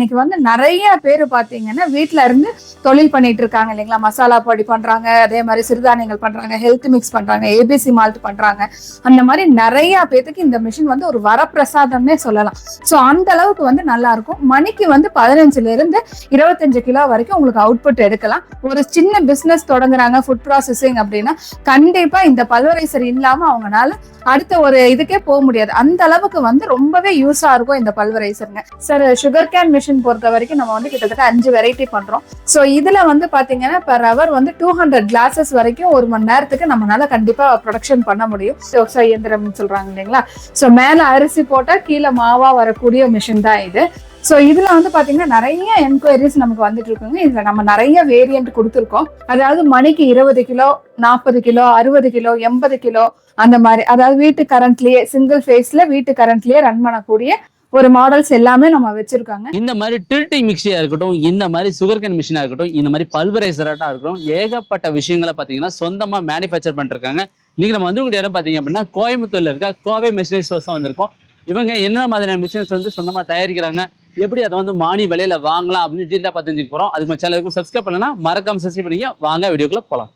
இன்னைக்கு வந்து நிறைய பேர் பாத்தீங்கன்னா வீட்டில இருந்து தொழில் பண்ணிட்டு இருக்காங்க இல்லைங்களா? மசாலா பொடி பண்றாங்க அதே மாதிரி சிறுதானியங்கள் பண்றாங்க ஹெல்த் மிக்ஸ் பண்றாங்க ஏபிசி மால்ட் பண்றாங்க. அந்த மாதிரி நிறைய பேத்துக்கு இந்த மிஷின் வந்து ஒரு வரப்பிரசாதம்னே சொல்லலாம். ஸோ அந்த அளவுக்கு வந்து நல்லா இருக்கும். மணிக்கு வந்து பதினஞ்சுல இருந்து இருபத்தஞ்சு கிலோ வரைக்கும் உங்களுக்கு அவுட்புட் எடுக்கலாம். ஒரு சின்ன பிசினஸ் தொடங்குறாங்க ஃபுட் ப்ராசஸிங் அப்படின்னா கண்டிப்பா இந்த பல்வரைசர் இல்லாம அவங்கனால அடுத்த ஒரு இதுக்கே போக முடியாது. அந்த அளவுக்கு வந்து ரொம்பவே யூஸா இருக்கும் இந்த பல்வரைசருங்க சார் சுகர் கேன் மிஷின் பொறுத்த வரைக்கும் நம்ம வந்து கிட்டத்தட்ட அஞ்சு வெரைட்டி பண்றோம். ஸோ இதுல வந்து பாத்தீங்கன்னா பர் அவர் வந்து டூ ஹண்ட்ரட் கிளாஸஸ் வரைக்கும் ஒரு மணி நேரத்துக்கு நம்மளால கண்டிப்பா ப்ரொடக்ஷன் பண்ண முடியும். விவசாய இயந்திரம் சொல்றாங்க இல்லைங்களா? ஸோ மேல அரிசி போட்டா கீழே மாவா வரக்கூடிய மிஷின் தான் இது. ஸோ இதுல வந்து பாத்தீங்கன்னா நிறைய என்கொயரிஸ் நமக்கு வந்துட்டு இருக்குங்க. இதுல நம்ம நிறைய வேரியன்ட் கொடுத்துருக்கோம். அதாவது மணிக்கு இருபது கிலோ நாற்பது கிலோ அறுபது கிலோ எண்பது கிலோ அந்த மாதிரி. அதாவது வீட்டு கரண்ட்லயே சிங்கிள் ஃபேஸ்ல வீட்டு கரண்ட்லயே ரன் பண்ணக்கூடிய ஒரு மாடல்ஸ் எல்லாமே நம்ம வச்சிருக்காங்க. இந்த மாதிரி டில்ட்டிங் மிக்சியா இருக்கட்டும் இந்த மாதிரி சுகர் கேன் மிஷினா இருக்கட்டும் இந்த மாதிரி பல்வரைசராட்டா இருக்கட்டும் ஏகப்பட்ட விஷயங்களை பாத்தீங்கன்னா சொந்தமா மேனுஃபேக்சர் பண்ணிருக்காங்க. இன்னைக்கு நம்ம வந்து இடம் பாத்தீங்க அப்படின்னா கோயம்புத்தூர்ல இருக்க கோவை மிஷினரி ஸ்டோர்ஸ் வந்திருக்கோம். இவங்க என்ன மாதிரியான மிஷின்ஸ் வந்து சொந்தமா தயாரிக்கிறாங்க? எப்படி அதை வந்து மானி விலையில வாங்கலாம் அப்படின்னு டீட்டெயிலாக பார்த்து போறோம். அதுக்கு சேனலுக்கும் சப்ஸ்கிரைப் பண்ணலாம் மறக்காம சப்ஸ்கிரைப் பண்ணிக்க வாங்க வீடியோக்குள்ள போலாம்.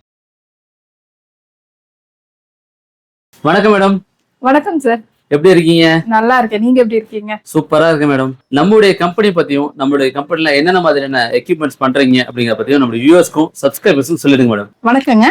வணக்கம் மேடம் வணக்கம் சார் எப்படி இருக்கீங்க? நல்லா இருக்கேன். நீங்க எப்படி இருக்கீங்க? சூப்பரா இருக்கு மேடம். நம்மளுடைய கம்பெனி பத்தியும் நம்மளுடைய கம்பெனில என்னென்ன மாதிரியான எக்யூப்மெண்ட்ஸ் பண்றீங்க அப்படிங்கிற பத்தியும் நம்மளுடைய வியூவர்ஸ்க்கும் சப்ஸ்கிரைபர்ஸும் சொல்லிடுங்க மேடம். வணக்கங்க.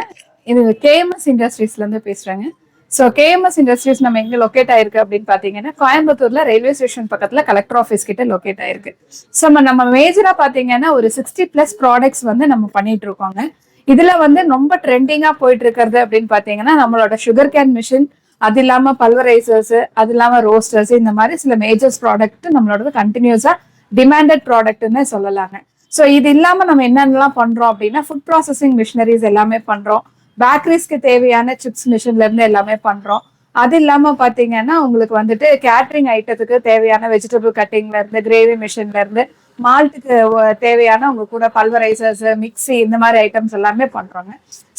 இது கேஎம்எஸ் இண்டஸ்ட்ரீஸ்ல இருந்து பேசுறேங்க. ஸோ கேஎம்எஸ் இண்டஸ்ட்ரீஸ் நம்ம எங்க லொக்கேட் ஆயிருக்கு அப்படின்னு பாத்தீங்கன்னா கோயம்புத்தூர்ல ரயில்வே ஸ்டேஷன் பக்கத்துல கலெக்டர் ஆஃபீஸ் கிட்ட லொக்கேட் ஆயிருக்கு. ஸோ நம்ம மேஜரா பாத்தீங்கன்னா ஒரு சிக்ஸ்டி பிளஸ் ப்ராடக்ட்ஸ் வந்து நம்ம பண்ணிட்டு இருக்கோங்க. இதுல வந்து ரொம்ப ட்ரெண்டிங்கா போயிட்டு இருக்கிறது அப்படின்னு பாத்தீங்கன்னா நம்மளோட சுகர் கேன் மிஷின் அது இல்லாமல் பல்வரைசர்ஸ் அது இல்லாமல் ரோஸ்டர்ஸ் இந்த மாதிரி சில மேஜர்ஸ் ப்ராடக்ட் நம்மளோட கண்டினியூஸாக டிமாண்டட் ப்ராடக்ட்னு சொல்லலாங்க. ஸோ இது இல்லாமல் நம்ம என்னென்னலாம் பண்ணுறோம் அப்படின்னா ஃபுட் ப்ராசஸிங் மிஷினரிஸ் எல்லாமே பண்ணுறோம் பேக்கரிஸ்க்கு தேவையான சிப்ஸ் மிஷின்லேருந்து எல்லாமே பண்ணுறோம் அது இல்லாமல் பார்த்தீங்கன்னா உங்களுக்கு வந்துட்டு கேட்ரிங் ஐட்டத்துக்கு தேவையான வெஜிடபிள் கட்டிங்லேருந்து கிரேவி மிஷின்லேருந்து மால்ட்டுக்கு தேவையான உங்க கூட பல்வரைசர்ஸ் மிக்ஸி இந்த மாதிரி ஐட்டம்ஸ் எல்லாமே பண்றாங்க.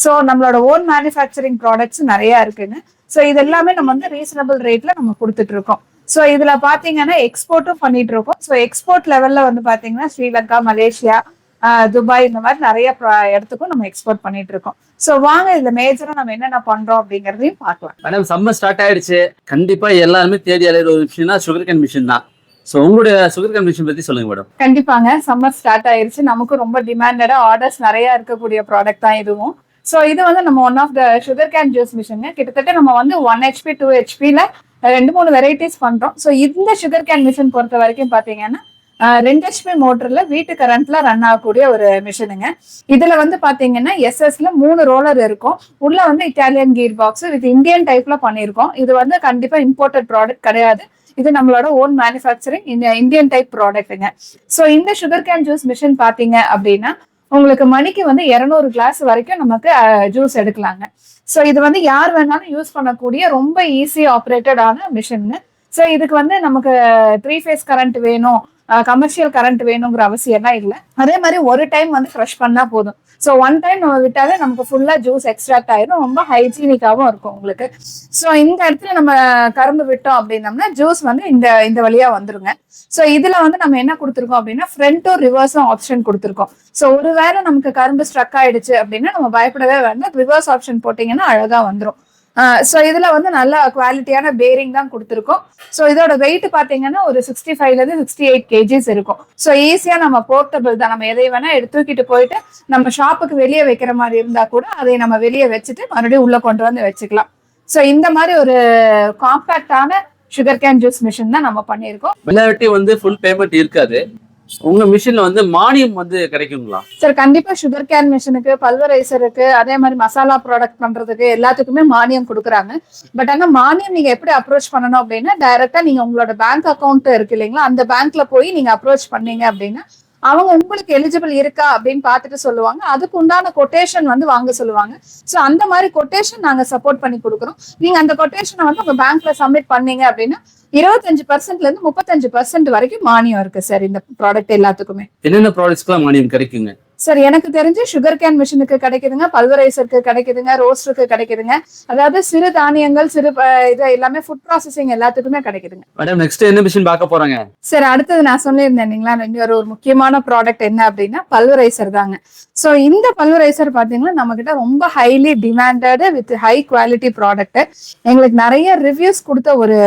ஸோ நம்மளோட ஓன் மேனுஃபேக்சரிங் ப்ராடக்ட்ஸ் நிறைய இருக்குங்க. ஸோ இது எல்லாமே நம்ம வந்து ரீசனபிள் ரேட்ல நம்ம கொடுத்துட்டு இருக்கோம் ஸோ இதுல பாத்தீங்கன்னா எக்ஸ்போர்ட்டும் பண்ணிட்டு இருக்கோம் ஸோ எக்ஸ்போர்ட் லெவல்ல வந்து பாத்தீங்கன்னா ஸ்ரீலங்கா மலேசியா துபாய் இந்த மாதிரி நிறைய இடத்துக்கும் நம்ம எக்ஸ்போர்ட் பண்ணிட்டு இருக்கோம் ஸோ வாங்க இதுல மேஜரா நம்ம என்னென்ன பண்றோம் அப்படிங்கறதையும் பார்க்கலாம். மேடம் சம்மர் ஸ்டார்ட் ஆயிடுச்சு. கண்டிப்பா எல்லாருமே தேடி அலையிற ஒரு விஷயம்னா சுகர் கேன் மிஷின் தான். ஸோ உங்களுடைய சுகர் கேன் மிஷின் பத்தி சொல்லுங்க மேடம் கண்டிப்பாங்க சம்மர் ஸ்டார்ட் ஆயிருச்சு. நமக்கு ரொம்ப டிமாண்டடா ஆர்டர்ஸ் நிறைய இருக்கக்கூடிய ப்ராடக்ட் தான் இதுவும். ஸோ இது வந்து நம்ம one of the sugar cane juice machine கிட்டத்தட்ட நம்ம வந்து ஒன் ஹெச்பி டூ ஹெச்பியில் ரெண்டு மூணு வெரைட்டிஸ் பண்ணுறோம் ஸோ இந்த சுகர் கேன் மிஷின் பொறுத்த வரைக்கும் பார்த்தீங்கன்னா ரெண்டு ஹெச்பி மோட்டர்ல வீட்டு கரண்ட்ல ரன் ஆகக்கூடிய ஒரு மிஷினுங்க இதுல வந்து பாத்தீங்கன்னா எஸ்எஸ்ல மூணு ரோலர் இருக்கும். உள்ள வந்து Italian gear box with Indian டைப்ல பண்ணியிருக்கோம். இது வந்து கண்டிப்பா இம்போர்ட்டட் ப்ராடக்ட் கிடையாது. இது நம்மளோட ஓன் மேனுஃபேக்சரிங் இந்தியன் டைப் ப்ராடக்ட்டுங்க ஸோ இந்த சுகர் கேன் ஜூஸ் மிஷின் பாத்தீங்க அப்படின்னா உங்களுக்கு மணிக்கு வந்து இரநூறு கிளாஸ் வரைக்கும் நமக்கு ஜூஸ் எடுக்கலாங்க. ஸோ இது வந்து யார் வேணாலும் யூஸ் பண்ணக்கூடிய ரொம்ப ஈஸி ஆப்ரேட்டடான மிஷின் ஸோ இதுக்கு வந்து நமக்கு த்ரீ ஃபேஸ் கரண்ட் வேணும். கமர்ஷியல் கரண்ட் வேணுங்கிற அவசியம்லாம் இல்லை. அதே மாதிரி ஒரு டைம் வந்து ஃப்ரெஷ் பண்ணா போதும். ஸோ ஒன் டைம் நம்ம விட்டாலே நமக்கு ஃபுல்லா ஜூஸ் எக்ஸ்ட்ராக்ட் ஆயிரும். ரொம்ப ஹைஜீனிக்காகவும் இருக்கும் உங்களுக்கு. ஸோ இந்த இடத்துல நம்ம கரும்பு விட்டோம் அப்படின்னம்னா ஜூஸ் வந்து இந்த இந்த வழியா வந்துருங்க. ஸோ இதுல வந்து நம்ம என்ன கொடுத்துருக்கோம் அப்படின்னா ஃப்ரண்ட்டும் ரிவர்ஸும் ஆப்ஷன் கொடுத்துருக்கோம். ஸோ ஒருவேளை நமக்கு கரும்பு ஸ்ட்ரக் ஆயிடுச்சு அப்படின்னா நம்ம பயப்படவே வேண்டாம். ரிவர்ஸ் ஆப்ஷன் போட்டீங்கன்னா அழகா வந்துடும் ஸோ இதுல வந்து நல்ல குவாலிட்டியான பேரிங் தான் கொடுத்துருக்கோம். ஸோ இதோட வெயிட் பாத்தீங்கன்னா ஒரு சிக்ஸ்டி ஃபைவ்ல இருந்து சிக்ஸ்டி எயிட் கேஜிஸ் இருக்கும் ஸோ ஈஸியா நம்ம போர்ட்டபிள் தான். நம்ம எதை வேணா எடுத்து தூக்கிட்டு போயிட்டு நம்ம ஷாப்புக்கு வெளியே வைக்கிற மாதிரி இருந்தா கூட அதை நம்ம வெளியே வச்சுட்டு மறுபடியும் உள்ள கொண்டு வந்து வச்சுக்கலாம். ஸோ இந்த மாதிரி ஒரு காம்பாக்டான சுகர் கேன் ஜூஸ் மிஷின் தான் நம்ம பண்ணியிருக்கோம். எல்லார்ட்டையும் வந்து ஃபுல் பேமெண்ட் இருக்காது. உங்க மிஷின்ல வந்து மானியம் வந்து கிடைக்குங்களா? சார் கண்டிப்பா சுகர் கேன் மிஷினுக்கு பல்வரைசருக்கு அதே மாதிரி மசாலா ப்ராடக்ட் பண்றதுக்கு எல்லாத்துக்குமே மானியம் கொடுக்குறாங்க. பட் ஆனா மானியம் நீங்க எப்படி அப்ரோச் பண்ணணும் அப்படின்னா டைரக்டா நீங்க உங்களோட பேங்க் அக்கௌண்ட் இருக்கு இல்லைங்களா அந்த பேங்க்ல போய் நீங்க அப்ரோச் பண்ணீங்க அப்படின்னா அவங்க உங்களுக்கு எலிஜிபிள் இருக்கா அப்படின்னு பார்த்துட்டு சொல்லுவாங்க. அதுக்கு உண்டான கொட்டேஷன் வந்து வாங்க சொல்லுவாங்க. ஸோ அந்த மாதிரி கொட்டேஷன் நாங்கள் சப்போர்ட் பண்ணி கொடுக்குறோம். நீங்க அந்த கொட்டேஷனை வந்து உங்க பேங்க்ல சப்மிட் பண்ணீங்க அப்படின்னா இருபத்தஞ்சு பர்சன்ட்ல இருந்து முப்பத்தஞ்சு பர்சன்ட் வரைக்கும் மானியம் இருக்கு சார் இந்த ப்ராடக்ட் எல்லாத்துக்குமே. என்னென்ன ப்ராடக்ட்ஸ்க்குலாம் மானியம் கிடைக்குங்க? சார் எனக்கு தெரிஞ்சு சுகர் கேன் மிஷினுக்கு கிடைக்குதுங்க பல்வரைசருக்கு கிடைக்குதுங்க ரோஸ்டருக்கு கிடைக்குதுங்க. அதாவது சிறு தானியங்கள் சிறு இது எல்லாமே ஃபுட் ப்ராசஸிங் எல்லாத்துக்குமே கிடைக்குதுங்க. மேடம் நெக்ஸ்ட் என்ன மிஷின் பார்க்க போறாங்க? சரி அடுத்தது நான் சொல்லியிருந்தேன் இல்லைங்களா இன்னொரு ஒரு முக்கியமான ப்ராடக்ட் என்ன அப்படின்னா பல்வரைசர் தாங்க. ஸோ இந்த பல்வரைசர் பார்த்தீங்கன்னா நம்ம கிட்ட ரொம்ப highly demanded with high quality product எங்களுக்கு நிறைய ரிவ்யூஸ் கொடுத்த ஒரு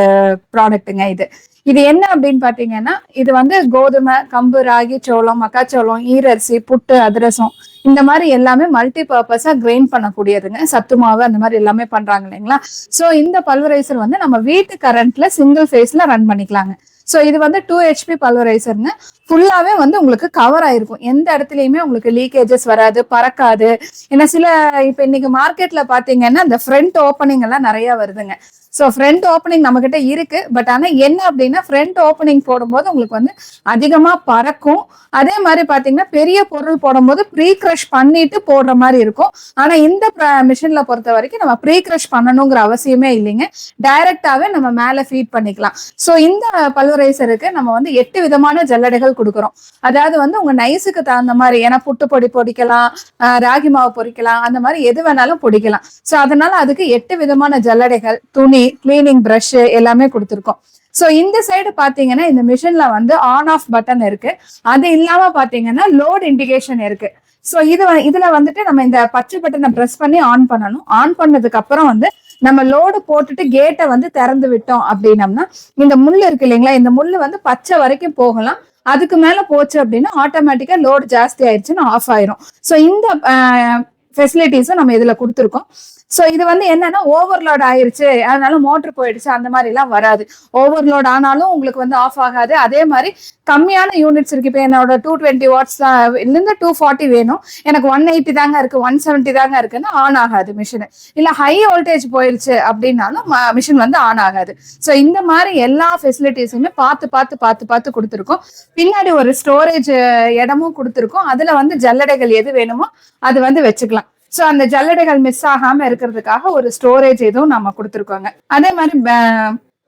ப்ராடக்ட்டுங்க இது. இது என்ன அப்படின்னு பாத்தீங்கன்னா இது வந்து கோதுமை கம்பு ராகி சோளம் மக்காச்சோளம் ஈரரிசி புட்டு அதிரசம். இந்த மாதிரி எல்லாமே மல்டி பர்பஸா கிரைண்ட் பண்ணக்கூடியதுங்க. சத்து மாவு அந்த மாதிரி எல்லாமே பண்றாங்க இல்லைங்களா? ஸோ இந்த பல்வரைசர் வந்து நம்ம வீட்டு கரண்ட்ல சிங்கிள் ஃபேஸ்ல ரன் பண்ணிக்கலாங்க. ஸோ இது வந்து டூ ஹெச்பி பல்வரைசருங்க ஃபுல்லாவே வந்து உங்களுக்கு கவர் ஆயிருக்கும். எந்த இடத்துலயுமே உங்களுக்கு லீக்கேஜஸ் வராது பறக்காது. ஏன்னா சில இப்போ இன்னைக்கு மார்க்கெட்ல பாத்தீங்கன்னா இந்த ஃப்ரண்ட் ஓப்பனிங் எல்லாம் நிறைய வருதுங்க. ஸோ ஃப்ரண்ட் ஓப்பனிங் நம்ம கிட்ட இருக்கு. பட் ஆனா என்ன அப்படின்னா ஃப்ரண்ட் ஓப்பனிங் போடும்போது உங்களுக்கு வந்து அதிகமா பறக்கும். அதே மாதிரி பாத்தீங்கன்னா பெரிய பொருள் போடும்போது ப்ரீ க்ரஷ் பண்ணிட்டு போடுற மாதிரி இருக்கும். ஆனா இந்த மிஷின்ல பொறுத்த வரைக்கும் நம்ம ப்ரீ க்ரஷ் பண்ணணுங்கிற அவசியமே இல்லைங்க. டைரக்டாகவே நம்ம மேல ஃபீட் பண்ணிக்கலாம். ஸோ இந்த பல்வரைசருக்கு நம்ம வந்து எட்டு விதமான ஜல்லடைகள் கொடுக்குறோம். அதாவது வந்து உங்க நைஸுக்கு தகுந்த மாதிரி ஏன்னா புட்டு பொடி பொடிக்கலாம் ராகி மாவு பொரிக்கலாம் அந்த மாதிரி எது வேணாலும் பொடிக்கலாம். ஸோ அதனால அதுக்கு எட்டு விதமான ஜல்லடைகள் துணி கிளீனிங் ப்ரஷ் எல்லாமே கொடுத்துருக்கோம். ஸோ இந்த சைடு பாத்தீங்கன்னா இந்த மிஷின்ல வந்து ஆன் ஆஃப் பட்டன் இருக்கு. அது இல்லாம பாத்தீங்கன்னா லோட் இண்டிகேஷன் இருக்கு. ஸோ இது இதுல வந்துட்டு நம்ம இந்த பச்சை பட்டனை ப்ரெஸ் பண்ணி ஆன் பண்ணணும். ஆன் பண்ணதுக்கு அப்புறம் வந்து நம்ம லோடு போட்டுட்டு கேட்டை வந்து திறந்து விட்டோம் அப்படின்னம்னா இந்த முள் இருக்கு இல்லைங்களா இந்த முள் வந்து பச்சை வரைக்கும் போகலாம். அதுக்கு மேல போச்சு அப்படின்னா ஆட்டோமேட்டிக்கா லோடு ஜாஸ்தி ஆயிடுச்சுன்னு ஆஃப் ஆயிரும். ஸோ இந்த ஃபெசிலிட்டிஸும் நம்ம இதுல கொடுத்துருக்கோம். ஸோ இது வந்து என்னன்னா ஓவர்லோட் ஆயிருச்சு. அதனால மோட்டர் போயிடுச்சு. அந்த மாதிரி எல்லாம் வராது. ஓவர்லோட் ஆனாலும் உங்களுக்கு வந்து ஆஃப் ஆகாது. அதே மாதிரி கம்மியான யூனிட்ஸ் இருக்கு. இப்போ என்னோட டூ டுவெண்ட்டி வாட்ஸ் தான். இருந்து டூ ஃபார்ட்டி வேணும். எனக்கு ஒன் எயிட்டி தாங்க இருக்கு. ஒன் செவன்ட்டி தாங்க இருக்குன்னா ஆன் ஆகாது மிஷின் இல்ல ஹை வோல்டேஜ் போயிடுச்சு அப்படின்னாலும் மிஷின் வந்து ஆன் ஆகாது. ஸோ இந்த மாதிரி எல்லா ஃபெசிலிட்டிஸுமே பார்த்து பார்த்து பார்த்து பார்த்து கொடுத்துருக்கோம். பின்னாடி ஒரு ஸ்டோரேஜ் இடமும் கொடுத்துருக்கோம். அதுல வந்து ஜல்லடைகள் எது வேணுமோ அது வந்து வச்சுக்கலாம். ஸோ அந்த ஜல்லடைகள் மிஸ் ஆகாம இருக்கிறதுக்காக ஒரு ஸ்டோரேஜ் இதுவும் நம்ம கொடுத்துருக்கோங்க. அதே மாதிரி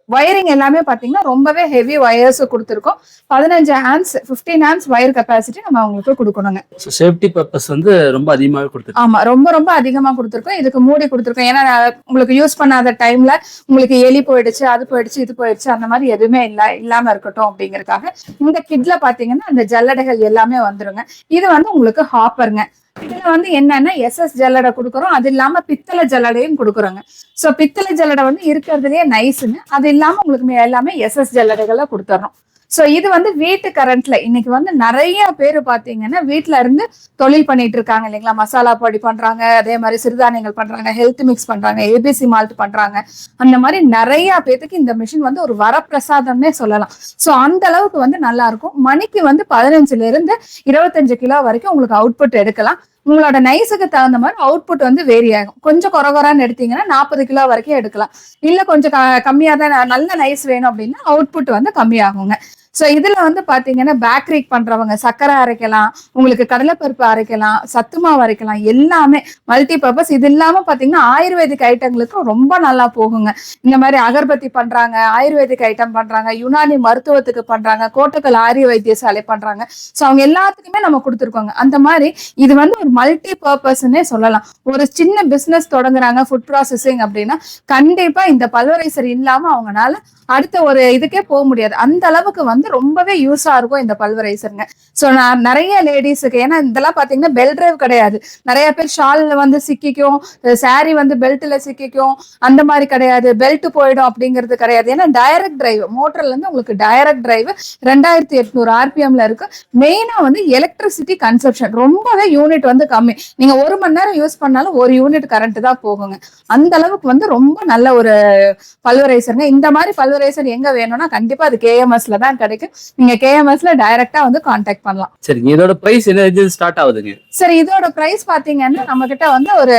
வயரிங் எல்லாமே பாத்தீங்கன்னா ரொம்பவே ஹெவி வயர்ஸ் கொடுத்துருக்கோம். பதினஞ்சு ஹேண்ட்ஸ் 15 ஹேண்ட்ஸ் வயர் கெப்பாசிட்டி நம்ம அவங்களுக்கு கொடுக்கணுங்க. ஸோ சேஃப்டி பர்பஸ் வந்து ரொம்ப அதிகமாகவே கொடுத்துருக்கு ஆமா ரொம்ப ரொம்ப அதிகமா கொடுத்துருக்கோம். இதுக்கு மூடி கொடுத்துருக்கோம். ஏன்னா உங்களுக்கு யூஸ் பண்ணாத டைம்ல உங்களுக்கு எலி போயிடுச்சு அது போயிடுச்சு இது போயிடுச்சு அந்த மாதிரி எதுவுமே இல்ல இல்லாம இருக்கட்டும் அப்படிங்கறதுக்காக இந்த கிட்ல பாத்தீங்கன்னா அந்த ஜல்லடைகள் எல்லாமே வந்துருங்க. இது வந்து உங்களுக்கு ஹாப்பருங்க இதுல வந்து என்னன்னா எஸ்எஸ் ஜல்லடை கொடுக்குறோம். அது இல்லாம பித்தளை ஜல்லடையும் கொடுக்குறோங்க. சோ பித்தளை ஜல்லடை வந்து இருக்கிறதுலயே நைஸுங்க அது இல்லாம உங்களுக்கு மே- எல்லாமே எஸ்எஸ் ஜல்லடைகளை கொடுத்துறோம். சோ இது வந்து வீட்டு கரண்ட்ல இன்னைக்கு வந்து நிறைய பேர் பாத்தீங்கன்னா வீட்ல இருந்து தொழில் பண்ணிட்டு இருக்காங்க இல்லைங்களா? மசாலா பொடி பண்றாங்க அதே மாதிரி சிறுதானியங்கள் பண்றாங்க ஹெல்த் மிக்ஸ் பண்றாங்க ஏபிசி மால்ட் பண்றாங்க. அந்த மாதிரி நிறைய பேத்துக்கு இந்த மிஷின் வந்து ஒரு வரப்பிரசாதம்னே சொல்லலாம். சோ அந்த அளவுக்கு வந்து நல்லா இருக்கும். மணிக்கு வந்து பதினஞ்சுல இருந்து இருபத்தஞ்சு கிலோ வரைக்கும் உங்களுக்கு அவுட்புட் எடுக்கலாம். உங்களோட நைஸுக்கு தகுந்த மாதிரி அவுட்புட் வந்து வேரி ஆகும். கொஞ்சம் குறகுறான்னு எடுத்தீங்கன்னா நாற்பது கிலோ வரைக்கும் எடுக்கலாம். இல்ல கொஞ்சம் க- கம்மியா தான் நல்ல நைஸ் வேணும் அப்படின்னா அவுட்புட் வந்து கம்மியாகுங்க. ஸோ இதுல வந்து பாத்தீங்கன்னா பேக்கரிக் பண்றவங்க சர்க்கரை அரைக்கலாம் உங்களுக்கு கடலைப்பருப்பு அரைக்கலாம் சத்து மாவு அரைக்கலாம் எல்லாமே மல்டி பர்பஸ் இது இல்லாம பாத்தீங்கன்னா ஆயுர்வேதிக் ஐட்டங்களுக்கு ரொம்ப நல்லா போகுங்க. இந்த மாதிரி அகர்பத்தி பண்றாங்க ஆயுர்வேதிக் ஐட்டம் பண்றாங்க யுனானி மருத்துவத்துக்கு பண்றாங்க கோட்டக்கல் ஆரிய வைத்தியசாலை பண்றாங்க. ஸோ அவங்க எல்லாத்துக்குமே நம்ம கொடுத்துருக்கோங்க. அந்த மாதிரி இது வந்து ஒரு மல்டி பர்பஸ்ன்னே சொல்லலாம். ஒரு சின்ன பிசினஸ் தொடங்குறாங்க ஃபுட் ப்ராசஸிங் அப்படின்னா கண்டிப்பா இந்த பல்வரைசர் இல்லாம அவங்கனால அடுத்த ஒரு இதுக்கே போக முடியாது. அந்த அளவுக்கு வந்து ரொம்பவே யூஸா இருக்கும் இந்த பல்வரைசருங்க. ஸோ நான் நிறைய லேடிஸுக்கு ஏன்னா இதெல்லாம் பாத்தீங்கன்னா பெல் டிரைவ் கிடையாது. நிறைய பேர் ஷாலில் வந்து சிக்கிக்கும் சாரி வந்து பெல்ட்ல சிக்கிக்கும் அந்த மாதிரி கிடையாது. பெல்ட் போயிடும் அப்படிங்கிறது கிடையாது. ஏன்னா டைரக்ட் டிரைவ் மோட்டர்ல இருந்து உங்களுக்கு டைரக்ட் டிரைவ் ரெண்டாயிரத்தி எட்நூறு ஆர்பிஎம்ல இருக்கு. மெயினா வந்து எலக்ட்ரிசிட்டி கன்சப்ஷன் ரொம்பவே யூனிட் வந்து கம்மி. நீங்க ஒரு மணி நேரம் யூஸ் பண்ணாலும் ஒரு யூனிட் கரண்ட் தான் போகுங்க. அந்த அளவுக்கு வந்து ரொம்ப நல்ல ஒரு பல்வரைசருங்க. இந்த மாதிரி பல்வரைசர் எங்க வேணும்னா கண்டிப்பா அது கேஎம்எஸ்ல தான் கிடைக்கும். நீங்க கேஎம்எஸ்ல டைரக்டா வந்து கான்டாக்ட் பண்ணலாம். சரிங்க இதோட பிரைஸ் என்ன ஸ்டார்ட் ஆகுதுங்க? சரி இதோட பிரைஸ் பாத்தீங்கன்னா நம்ம கிட்ட வந்து ஒரு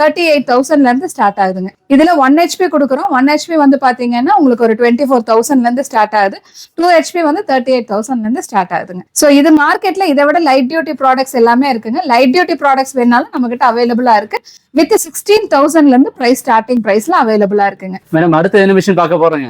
தேர்ட்டி எயிட் தௌசண்ட்ல இருந்து ஸ்டார்ட் ஆகுதுங்க. இதுல ஒன் ஹெச்பி கொடுக்குறோம். ஒன் ஹெச்பி வந்து பாத்தீங்கன்னா உங்களுக்கு ஒரு டுவெண்ட்டி ஃபோர் தௌசண்ட்ல இருந்து ஸ்டார்ட் ஆகுது. டூ ஹெச்பி வந்து தேர்ட்டி எயிட் தௌசண்ட்ல இருந்து ஸ்டார்ட் ஆகுதுங்க. சோ இது மார்க்கெட்ல இதை விட லைட் டியூட்டி ப்ராடக்ட்ஸ் எல்லாமே இருக்குங்க. லைட் டியூட்டி ப்ராடக்ட்ஸ் வேணாலும் நம்ம கிட்ட அவைலபிளா இருக்கு. வித் சிக்ஸ்டீன் தௌசண்ட்ல இருந்து பிரைஸ் ஸ்டார்டிங் பிரைஸ்ல அவைலபிளா இருக்குங்க. மேடம் அடுத்த என்ன மிஷின் பார்க்க போறோங்க?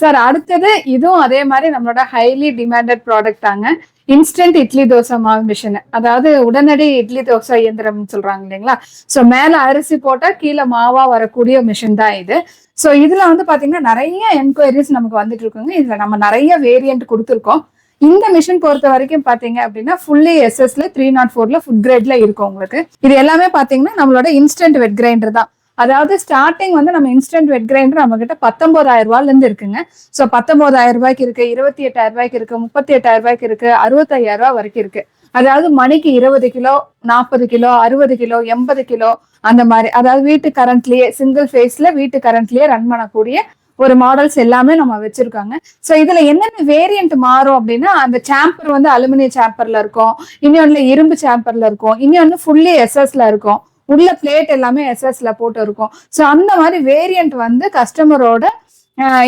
சார் அடுத்தது இதுவும் அதே மாதிரி நம்மளோட ஹைலி டிமாண்டட் ப்ராடக்ட் தாங்க. இன்ஸ்டன்ட் இட்லி தோசை மாவு மிஷின் அதாவது உடனடி இட்லி தோசை இயந்திரம்னு சொல்றாங்க இல்லைங்களா? ஸோ மேல அரிசி போட்டா கீழே மாவா வரக்கூடிய மிஷின் தான் இது. ஸோ இதுல வந்து பாத்தீங்கன்னா நிறைய என்கொயரிஸ் நமக்கு வந்துட்டு இருக்குங்க. இதுல நம்ம நிறைய வேரியன்ட் கொடுத்துருக்கோம். இந்த மிஷின் பொறுத்த வரைக்கும் பாத்தீங்க அப்படின்னா ஃபுல்லி எஸ்எஸ்ல த்ரீ நாட் ஃபோர்ல ஃபுட் கிரேட்ல இருக்கும் உங்களுக்கு. இது எல்லாமே பாத்தீங்கன்னா நம்மளோட இன்ஸ்டன்ட் வெட் கிரைண்டர் தான். அதாவது ஸ்டார்டிங் வந்து நம்ம இன்ஸ்டன்ட் வெட் கிரைண்டர் நம்ம கிட்ட பத்தொன்பதாயிரம் ரூபாயில இருந்து இருக்குங்க. ஸோ பத்தொன்பதாயிரம் ரூபாய்க்கு இருக்கு இருபத்தி எட்டாயிரம் ரூபாய்க்கு இருக்கு முப்பத்தி எட்டாயிரம் ரூபாய்க்கு இருக்கு அறுபத்தாயிரம் ரூபாய் வரைக்கும் இருக்கு. அதாவது மணிக்கு இருபது கிலோ நாற்பது கிலோ அறுபது கிலோ எண்பது கிலோ அந்த மாதிரி. அதாவது வீட்டு கரண்ட்லயே சிங்கிள் ஃபேஸ்ல வீட்டு கரண்ட்லயே ரன் பண்ணக்கூடிய ஒரு மாடல்ஸ் எல்லாமே நம்ம வச்சிருக்காங்க. ஸோ இதுல என்னென்ன வேரியன்ட் மாறும் அப்படின்னா அந்த சாம்பர் வந்து அலுமினிய சாம்பர்ல இருக்கும். இன்னொன்னு இரும்பு சாம்பர்ல இருக்கும். இன்னொன்னு ஃபுல்லி எஸ்எஸ்ல இருக்கும். உள்ள பிளேட் எல்லாமே எஸ்எஸ்ல போட்டு இருக்கும். ஸோ அந்த மாதிரி வேரியன்ட் வந்து கஸ்டமரோட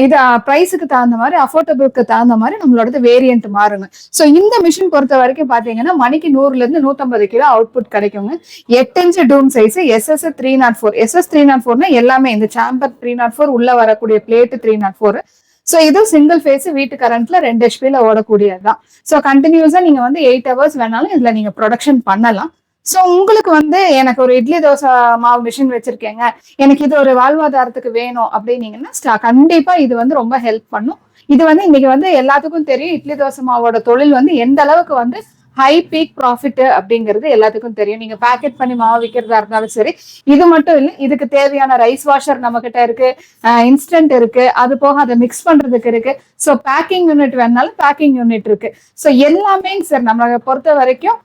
இது ப்ரைஸுக்கு தகுந்த மாதிரி அஃபோர்டபுளுக்கு தகுந்த மாதிரி நம்மளோட வேரியன்ட் மாறுங்க ஸோ இந்த மிஷின் பொறுத்த வரைக்கும் பார்த்தீங்கன்னா மணிக்கு நூறுல இருந்து கிலோ அவுட்புட் கிடைக்குங்க. எட்டு இன்ச்சு டூம் size SS three naught four SS three naught ஃபோர்னா எல்லாமே இந்த சாம்பர் த்ரீ நாட் ஃபோர் உள்ள வரக்கூடிய blade three naught four so இது சிங்கிள் ஃபேஸ் வீட்டு கரண்ட்ல ரெண்டு ஹெச்பியில் ஓடக்கூடியதுதான். ஸோ கண்டினியூஸாக நீங்கள் வந்து எயிட் ஹவர்ஸ் வேணாலும் இதில் நீங்க ப்ரொடக்ஷன் பண்ணலாம். ஸோ உங்களுக்கு வந்து எனக்கு ஒரு இட்லி தோசை மாவு மிஷின் வச்சிருக்கேங்க. எனக்கு இது ஒரு வாழ்வாதாரத்துக்கு வேணும் அப்படின்னீங்கன்னா கண்டிப்பா இது வந்து ரொம்ப ஹெல்ப் பண்ணும். இது வந்து இன்னைக்கு வந்து எல்லாத்துக்கும் தெரியும். இட்லி தோசை மாவோட தொழில் வந்து எந்த அளவுக்கு வந்து ஹை பீக் ப்ராஃபிட் அப்படிங்கிறது எல்லாத்துக்கும் தெரியும். நீங்க பேக்கெட் பண்ணி மாவு விற்கிறதா இருந்தாலும் சரி இது மட்டும் இல்லை இதுக்கு தேவையான ரைஸ் வாஷர் நம்ம கிட்ட இருக்கு இன்ஸ்டன்ட் இருக்கு அது போக அதை மிக்ஸ் பண்றதுக்கு இருக்கு. ஸோ பேக்கிங் யூனிட் வேணாலும் பேக்கிங் யூனிட் இருக்கு. ஸோ எல்லாமே சார் நம்மளை பொறுத்த வரைக்கும்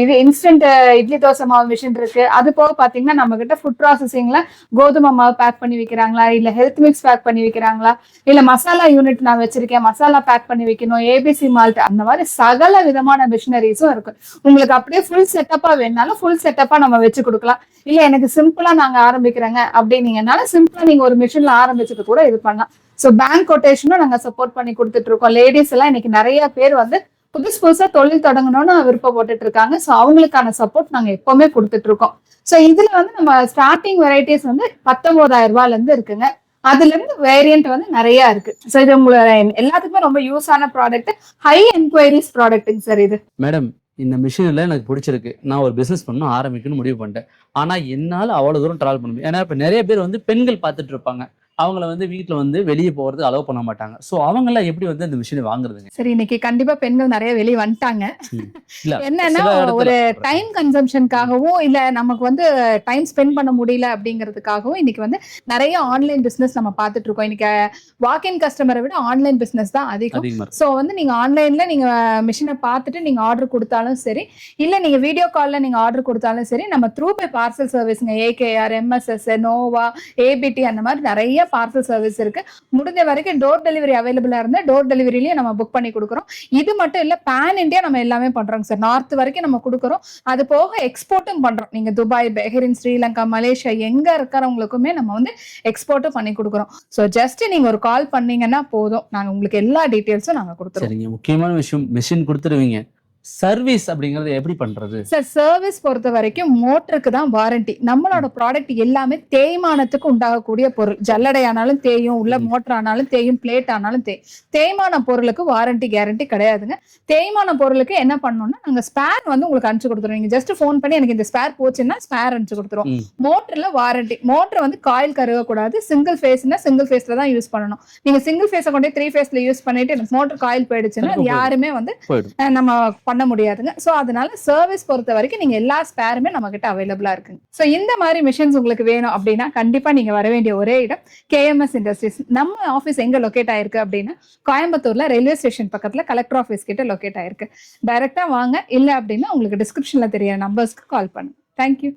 இது இன்ஸ்டன்ட் இட்லி தோசை மாவு மிஷின் இருக்கு. அது போக பாத்தீங்கன்னா நம்ம கிட்ட ஃபுட் ப்ராசஸிங்ல கோதுமை மாவு பேக் பண்ணி வைக்கிறாங்களா? இல்ல ஹெல்த் மிக்ஸ் பேக் பண்ணி வைக்கிறாங்களா? இல்ல மசாலா யூனிட் நான் வச்சிருக்கேன். மசாலா பேக் பண்ணி வைக்கணும். ஏபிசி மால்ட் அந்த மாதிரி சகல விதமான மிஷினரிஸும் இருக்கு. உங்களுக்கு அப்படியே ஃபுல் செட்டப்பா வேணாலும் ஃபுல் செட்டப்பா நம்ம வச்சு கொடுக்கலாம். இல்ல எனக்கு சிம்பிளா நாங்க ஆரம்பிக்கிறேங்க அப்படின்னீங்கனால சிம்பிளா நீங்க ஒரு மிஷின்ல ஆரம்பிச்சுட்டு கூட இது பண்ணலாம். ஸோ பேங்க் கொட்டேஷனும் நாங்க சப்போர்ட் பண்ணி கொடுத்துட்டு இருக்கோம். லேடிஸ் எல்லாம் இன்னைக்கு நிறைய பேர் வந்து புதுசு புதுசா தொழில் தொடங்கணும்னு விருப்பப்பட்டுட்டு இருக்காங்க ஸோ அவங்களுக்கான சப்போர்ட் நாங்க எப்பவுமே கொடுத்துட்டு இருக்கோம் ஸோ இதுல வந்து நம்ம ஸ்டார்டிங் வெரைட்டிஸ் வந்து பத்தொன்பதாயிரம் ரூபாயில இருந்து இருக்குங்க. அதுல இருந்து வேரியன்ட் வந்து நிறைய இருக்கு. ஸோ இது உங்களோட எல்லாத்துக்குமே ரொம்ப யூஸ் ஆன ப்ராடக்ட் ஹை என்கொயரிஸ் ப்ராடக்ட்டுங்க சார் இது. மேடம் இந்த மிஷினில் எனக்கு பிடிச்சிருக்கு. நான் ஒரு பிஸ்னஸ் பண்ணணும் ஆரம்பிக்கணும்னு முடிவு பண்ணிட்டேன். ஆனால் என்னால் அவ்வளோ தூரம் ட்ராவல் பண்ண முடியும் ஏன்னா இப்போ நிறைய பேர் வந்து பெண்கள் பார்த்துட்டு இருப்பாங்க அவங்கள வந்து வீட்டில் வந்து வெளியே போகிறது அலோவ் பண்ண மாட்டாங்க. ஸோ அவங்களாம் எப்படி வந்து இந்த மிஷினை வாங்குறதுங்க? சரி இன்னைக்கு கண்டிப்பா பெண்கள் நிறைய வெளியே வந்துட்டாங்க. இல்ல என்னன்னா ஒரு. டைம் கன்சம்ஷனுக்காகவும் இல்ல நமக்கு வந்து டைம் ஸ்பெண்ட் பண்ண முடியல அப்படிங்கிறதுக்காகவும் இன்னைக்கு வந்து நிறைய ஆன்லைன் பிசினஸ் நம்ம பார்த்துட்டு இருக்கோம். இன்னைக்கு வாக்-இன் கஸ்டமரை விட ஆன்லைன் பிசினஸ் தான் அதிகம். ஸோ வந்து நீங்க ஆன்லைன்ல நீங்க மிஷினை பார்த்துட்டு நீங்க ஆர்டர் கொடுத்தாலும் சரி இல்ல நீங்க வீடியோ கால்ல நீங்க ஆர்டர் கொடுத்தாலும் சரி நம்ம த்ரூ பை பார்சல் சர்வீஸ்ங்க ஏகேஆர் எம்எஸ்எஸ் நோவா ஏபிடி அந்த மாதிரி நிறைய பார்சல் சர்வீஸ் இருக்கு. முடிஞ்ச வரைக்கும் டோர் டெலிவரி அவைலபிளா இருந்தா டோர் டெலிவரிலயும் நம்ம புக் பண்ணி கொடுக்குறோம். இது மட்டும் இல்ல பேன் இந்தியா நம்ம எல்லாமே பண்றோங்க சார் நார்த் வரைக்கும் நம்ம கொடுக்குறோம். அது போக எக்ஸ்போர்ட்டும் பண்றோம். நீங்க துபாய் பெஹரின் ஸ்ரீலங்கா மலேசியா எங்க இருக்கிறவங்களுக்குமே நம்ம வந்து எக்ஸ்போர்ட்டும் பண்ணி கொடுக்குறோம். ஸோ ஜஸ்ட் நீங்க ஒரு கால் பண்ணீங்கன்னா போதும். நாங்க உங்களுக்கு எல்லா டீட்டெயில்ஸும் நாங்க கொடுத்துருவோம். சரிங்க. முக்கியமான விஷயம் மிஷின் கொடுத்துருவீங்க. சர்வீஸ் அப்படிங்கறது எப்படி பண்றது? சார் சர்வீஸ் பொறுத்த வரைக்கும் மோட்டருக்கு தான் வாரண்டி நம்மளோட ப்ராடக்ட் எல்லாமே தேய்மானத்துக்கு உண்டாகக்கூடிய பொருள். ஜல்லடை ஆனாலும் தேயும் உள்ள. மோட்டர் ஆனாலும் தேயும் பிளேட் ஆனாலும் தேயும் தேய்மான பொருளுக்கு வாரண்டி கேரண்டி கிடையாதுங்க. தேய்மான பொருளுக்கு என்ன பண்ணணும்னா நாங்க ஸ்பேர் வந்து உங்களுக்கு அனுப்பிச்சு கொடுத்துருவோம். நீங்க ஜஸ்ட் ஃபோன் பண்ணி எனக்கு இந்த ஸ்பேர் போச்சுன்னா ஸ்பேர் அனுப்பிச்சு கொடுத்துருவோம். மோட்டர்ல வாரண்டி மோட்டர் வந்து காயில் கருகக்கூடாது. சிங்கிள் ஃபேஸ்னா சிங்கிள் ஃபேஸ்ல தான் யூஸ் பண்ணணும். நீங்க சிங்கிள் ஃபேஸை கொண்டு த்ரீ ஃபேஸ்ல யூஸ் பண்ணிட்டு எனக்கு மோட்டர் காயில் போயிடுச்சுன்னா. யாருமே வந்து நம்ம பண்ண முடியாதுங்க. ஸோ அதனால சர்வீஸ் பொறுத்த வரைக்கும் நீங்கள் எல்லா ஸ்பேருமே நம்ம கிட்ட அவைலபிளாக இருக்குங்க. ஸோ இந்த மாதிரி மிஷின்ஸ் உங்களுக்கு வேணும் அப்படின்னா கண்டிப்பாக நீங்கள் வர வேண்டிய ஒரே இடம் கேஎம்எஸ் இண்டஸ்ட்ரீஸ் நம்ம ஆஃபீஸ் எங்கே லொக்கேட் ஆயிருக்கு அப்படின்னா கோயம்புத்தூர்ல ரயில்வே ஸ்டேஷன் பக்கத்தில் கலெக்டர் ஆஃபீஸ் கிட்ட லொக்கேட் ஆயிருக்கு. டைரெக்டாக வாங்க. இல்லை அப்படின்னா உங்களுக்கு டிஸ்கிரிப்ஷனில் தெரிய நம்பர்ஸ்க்கு கால் பண்ணுங்க. தேங்க்யூ